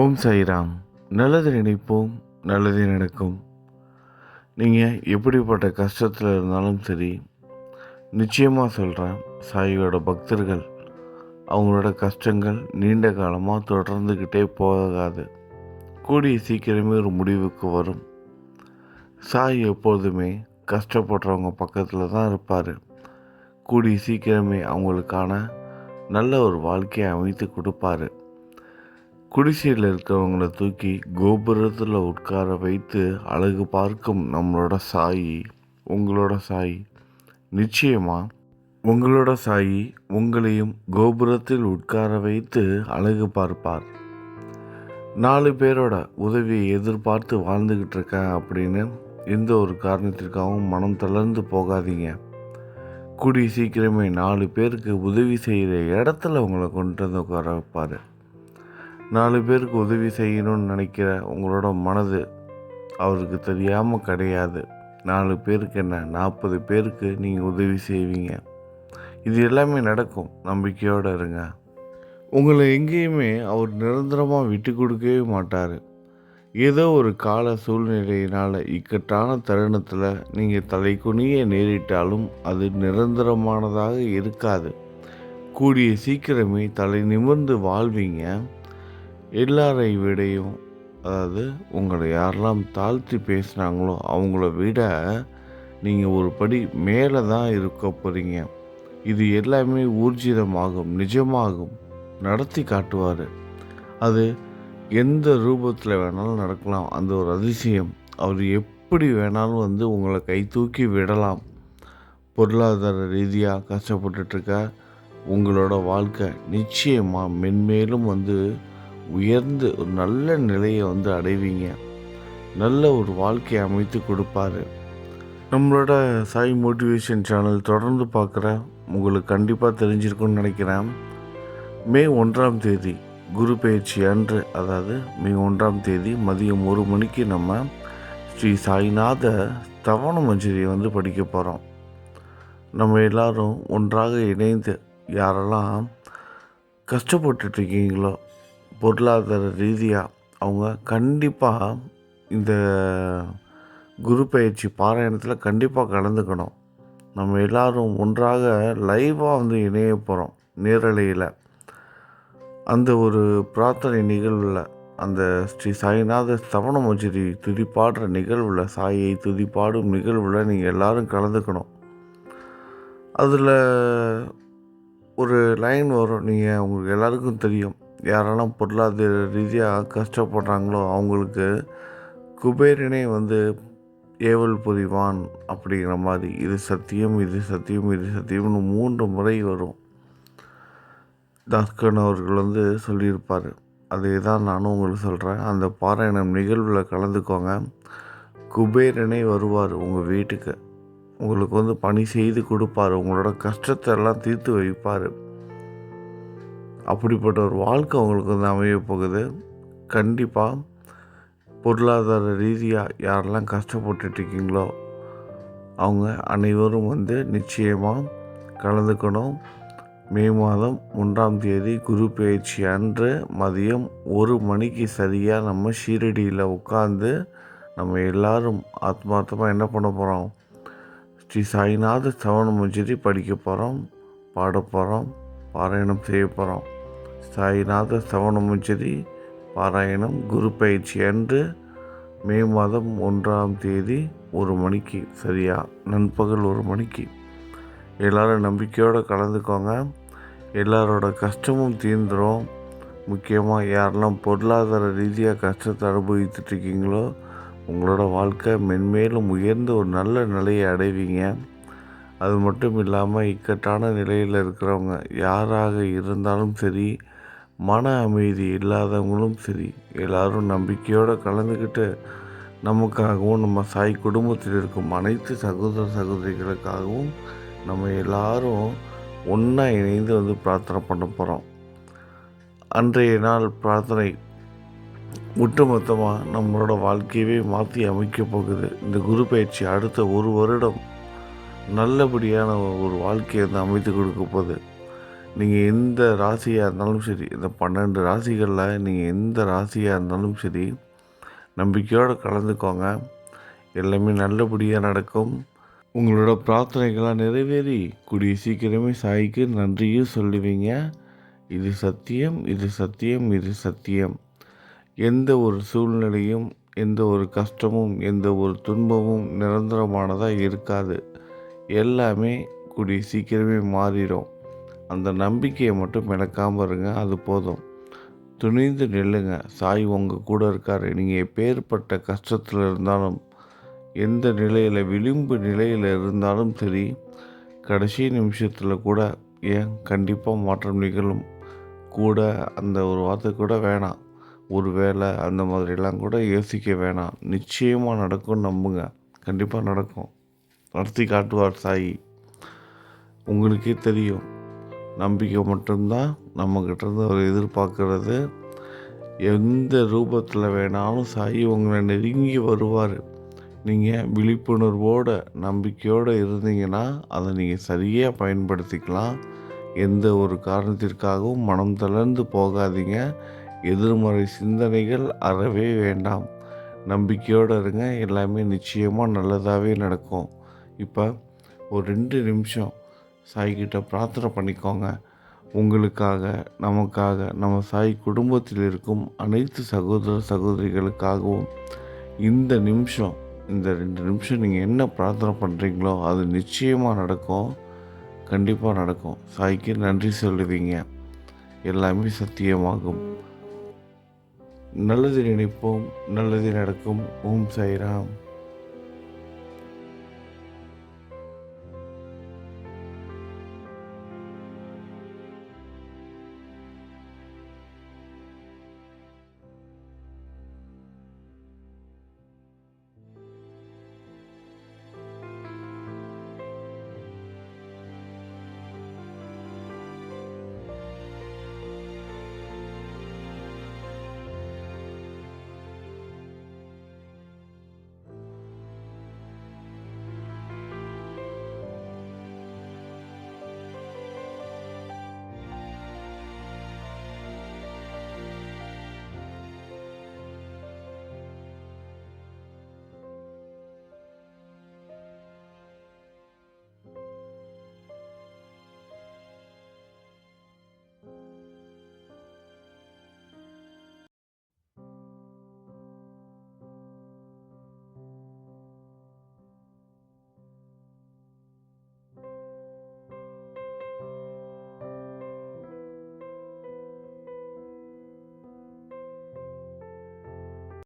ஓம் சாய்ராம். நல்லது நினைப்போம் நல்லது நடக்கும். நீங்கள் எப்படிப்பட்ட கஷ்டத்தில் இருந்தாலும் சரி நிச்சயமாக சொல்கிறேன் சாயோட பக்தர்கள் அவங்களோட கஷ்டங்கள் நீண்ட காலமாக தொடர்ந்துக்கிட்டே போகாது. கூடிய சீக்கிரமே ஒரு முடிவுக்கு வரும். சாய் எப்போதுமே கஷ்டப்படுறவங்க பக்கத்தில் தான் இருப்பார். கூடிய சீக்கிரமே அவங்களுக்கான நல்ல ஒரு வாழ்க்கையை அமைத்து கொடுப்பாரு. குடிசையில் இருக்கிறவங்கள தூக்கி கோபுரத்தில் உட்கார வைத்து அழகு பார்க்கும் நம்மளோட சாயி உங்களோட சாயி. நிச்சயமாக உங்களோட சாயி உங்களையும் கோபுரத்தில் உட்கார வைத்து அழகு பார்ப்பார். நாலு பேரோட உதவியை எதிர்பார்த்து வாழ்ந்துக்கிட்டு இருக்கேன் அப்படின்னு எந்த ஒரு காரணத்திற்காகவும் மனம் தளர்ந்து போகாதீங்க. கூடிய சீக்கிரமே நாலு பேருக்கு உதவி செய்கிற இடத்துல உங்களை கொண்டு வந்து உட்கார வைப்பார். நாலு பேருக்கு உதவி செய்யணும்னு நினைக்கிற உங்களோட மனது அவருக்கு தெரியாமல் கிடையாது. நாலு பேருக்கு என்ன? நாற்பது பேருக்கு நீங்கள் உதவி செய்வீங்க. இது எல்லாமே நடக்கும். நம்பிக்கையோடு இருங்க. உங்களை எங்கேயுமே அவர் நிரந்தரமாக விட்டு கொடுக்கவே மாட்டார். ஏதோ ஒரு கால சூழ்நிலையினால் இக்கட்டான தருணத்தில் நீங்கள் தலை குனிய நேரிட்டாலும் அது நிரந்தரமானதாக இருக்காது. கூடிய சீக்கிரமே தலை நிமிர்ந்து வாழ்வீங்க. எல்லாரை விடையும் அதாவது உங்களை யாரெல்லாம் தாழ்த்தி பேசுனாங்களோ அவங்கள விட நீங்கள் ஒரு படி மேலே தான் இருக்க போகிறீங்க இது எல்லாமே ஊர்ஜிதமாகும் நிஜமாகும் நடத்தி காட்டுவார். அது எந்த ரூபத்தில் வேணாலும் நடக்கலாம். அந்த ஒரு அதிசயம். அவர் எப்படி வேணாலும் வந்து உங்களை கை தூக்கி விடலாம். பொருளாதார ரீதியாக கஷ்டப்பட்டுட்ருக்க உங்களோட வாழ்க்கை நிச்சயமாக மென்மேலும் வந்து உயர்ந்து ஒரு நல்ல நிலையை வந்து அடைவீங்க. நல்ல ஒரு வாழ்க்கையை அமைத்து கொடுப்பாரு. நம்மளோட சாய் மோட்டிவேஷன் சேனல் தொடர்ந்து பார்க்குற உங்களுக்கு கண்டிப்பாக தெரிஞ்சிருக்கும்னு நினைக்கிறேன். மே ஒன்றாம் தேதி குரு பயிற்சி அன்று அதாவது மே ஒன்றாம் தேதி மதியம் ஒரு மணிக்கு நம்ம ஸ்ரீ சாய்நாத தவண மஞ்சரியை வந்து படிக்க போகிறோம் நம்ம எல்லாரும் ஒன்றாக இணைந்து யாரெல்லாம் கஷ்டப்பட்டுட்ருக்கீங்களோ பொருளாதார ரீதியாக அவங்க கண்டிப்பாக இந்த குரு பயிற்சி பாராயணத்தில் கண்டிப்பாக கலந்துக்கணும். நம்ம எல்லாரும் ஒன்றாக லைவாக வந்து இணைய போகிறோம் நேரலையில். அந்த ஒரு பிரார்த்தனை நிகழ்வில் அந்த ஸ்ரீ சாய்நாத ஸ்தவன துதிப்பாடுற நிகழ்வில் சாயை துதிப்பாடும் நிகழ்வில் நீங்கள் எல்லாரும் கலந்துக்கணும். அதில் ஒரு லைன் வரும் நீங்கள் உங்களுக்கு எல்லாருக்கும் தெரியும். யாரெல்லாம் பொருளாதார ரீதியாக கஷ்டப்படுறாங்களோ அவங்களுக்கு குபேரனே வந்து ஏவல் புரிவான் அப்படிங்கிற மாதிரி. இது சத்தியம் இது சத்தியம் இது சத்தியம்னு மூன்று முறை வரும். தாஸ்கன் அவர்கள் வந்து சொல்லியிருப்பார். அதே தான் நானும் உங்களுக்கு சொல்கிறேன் அந்த பாராயணம் நிகழ்வில் கலந்துக்கோங்க. குபேரனே வருவார் உங்கள் வீட்டுக்கு. உங்களுக்கு வந்து பணி செய்து கொடுப்பார். உங்களோட கஷ்டத்தை எல்லாம் தீர்த்து வைப்பார். அப்படிப்பட்ட ஒரு வாழ்க்கை அவங்களுக்கு வந்து அமைய போகுது. கண்டிப்பாக பொருளாதார ரீதியாக யாரெல்லாம் கஷ்டப்பட்டுட்ருக்கீங்களோ அவங்க அனைவரும் வந்து நிச்சயமாக கலந்துக்கணும். மே மாதம் ஒன்றாம் தேதி குரு பயிற்சி அன்று மதியம் ஒரு மணிக்கு சரியாக நம்ம ஷீரடியில் உட்காந்து நம்ம எல்லாரும் ஆத்மார்த்தமாக என்ன பண்ண போகிறோம் ஸ்ரீ சாய்நாத சவண மஞ்சரி படிக்க போகிறோம் பாட போகிறோம் பாராயணம் செய்ய போகிறோம் சாய்நாத சவணமும் சரி பாராயணம் குரு பயிற்சி அன்று மே மாதம் ஒன்றாம் தேதி ஒரு மணிக்கு சரியா? நண்பகல் ஒரு மணிக்கு. எல்லோரும் நம்பிக்கையோடு கலந்துக்கோங்க. எல்லாரோட கஷ்டமும் தீர்ந்துடும் முக்கியமாக யாரெல்லாம் பொருளாதார ரீதியாக கஷ்டத்தை அனுபவித்துட்ருக்கீங்களோ உங்களோட வாழ்க்கை மென்மேலும் உயர்ந்த ஒரு நல்ல நிலையை அடைவீங்க. அது மட்டும் இல்லாமல் இக்கட்டான நிலையில் இருக்கிறவங்க யாராக இருந்தாலும் சரி மன அமைதி இல்லாதவங்களும் சரி எல்லோரும் நம்பிக்கையோடு கலந்துக்கிட்டு நமக்காகவும் நம்ம சாய் குடும்பத்தில் இருக்கும் அனைத்து சகோதர சகோதரிகளுக்காகவும் நம்ம எல்லாரும் ஒன்றா இணைந்து வந்து பிரார்த்தனை பண்ண போகிறோம் அன்றைய நாள் பிரார்த்தனை ஒட்டுமொத்தமாக நம்மளோட வாழ்க்கையவே மாற்றி அமைக்க போகுது. இந்த குரு பயிற்சி அடுத்த ஒரு வருடம் நல்லபடியான ஒரு வாழ்க்கையை வந்து அமைத்து கொடுக்க போகுது. நீங்கள் எந்த ராசியாக இருந்தாலும் சரி இந்த பன்னெண்டு ராசிகளில் நீங்கள் எந்த ராசியாக இருந்தாலும் சரி நம்பிக்கையோடு கலந்துக்கோங்க. எல்லாமே நல்லபடியாக நடக்கும். உங்களோட பிரார்த்தனைகளாக நிறைவேறி கூடிய சீக்கிரமே சாய்க்கு நன்றியும் சொல்லுவீங்க. இது சத்தியம் இது சத்தியம் இது சத்தியம். எந்த ஒரு சூழ்நிலையும் எந்த ஒரு கஷ்டமும் எந்த ஒரு துன்பமும் நிரந்தரமானதாக இருக்காது. எல்லாமே கூடிய சீக்கிரமே மாறிடும். அந்த நம்பிக்கையை மட்டும் இழக்காமல் இருங்க அது போதும். துணிந்து நில்லுங்க. சாய் உங்கள் கூட இருக்கார். நீங்கள் எப்பேற்பட்ட கஷ்டத்தில் இருந்தாலும் எந்த நிலையில் விளிம்பு நிலையில் இருந்தாலும் சரி கடைசி நிமிஷத்தில் கூட ஏன் கண்டிப்பாக மாற்றம் நிகழும்? கூட அந்த ஒரு வார்த்தை கூட வேணாம். ஒரு வேலை அந்த மாதிரிலாம் கூட யோசிக்க வேணாம். நிச்சயமாக நடக்கும் நம்புங்க. கண்டிப்பாக நடக்கும். நடத்தி காட்டுவார் சாய். உங்களுக்கே தெரியும். நம்பிக்கை மட்டும்தான். நம்மக்கிட்டேருந்து அவர் எதிர்பார்க்கறது. எந்த ரூபத்தில் வேணாலும் சாய் உங்களை நெருங்கி வருவார். நீங்கள் விழிப்புணர்வோடு நம்பிக்கையோடு இருந்தீங்கன்னா அதை நீங்கள் சரியாக பயன்படுத்திக்கலாம். எந்த ஒரு காரணத்திற்காகவும் மனம் தளர்ந்து போகாதீங்க. எதிர்மறை சிந்தனைகள் அறவே வேண்டாம். நம்பிக்கையோடு இருங்க. எல்லாமே நிச்சயமாக நல்லதாகவே நடக்கும். இப்போ ஒரு ரெண்டு நிமிஷம். சாய்கிட்ட பிரார்த்தனை பண்ணிக்கோங்க. உங்களுக்காக நமக்காக நம்ம சாய் குடும்பத்தில் இருக்கும் அனைத்து சகோதர சகோதரிகளுக்காகவும் இந்த நிமிஷம் இந்த ரெண்டு நிமிஷம் நீங்கள் என்ன பிரார்த்தனை பண்ணுறீங்களோ அது நிச்சயமாக நடக்கும். கண்டிப்பாக நடக்கும். சாய்க்கு நன்றி சொல்லுவீங்க. எல்லாமே சத்தியமாகும். நல்லது நினைப்போம். நல்லது நடக்கும். ஓம் சாய்ராம்.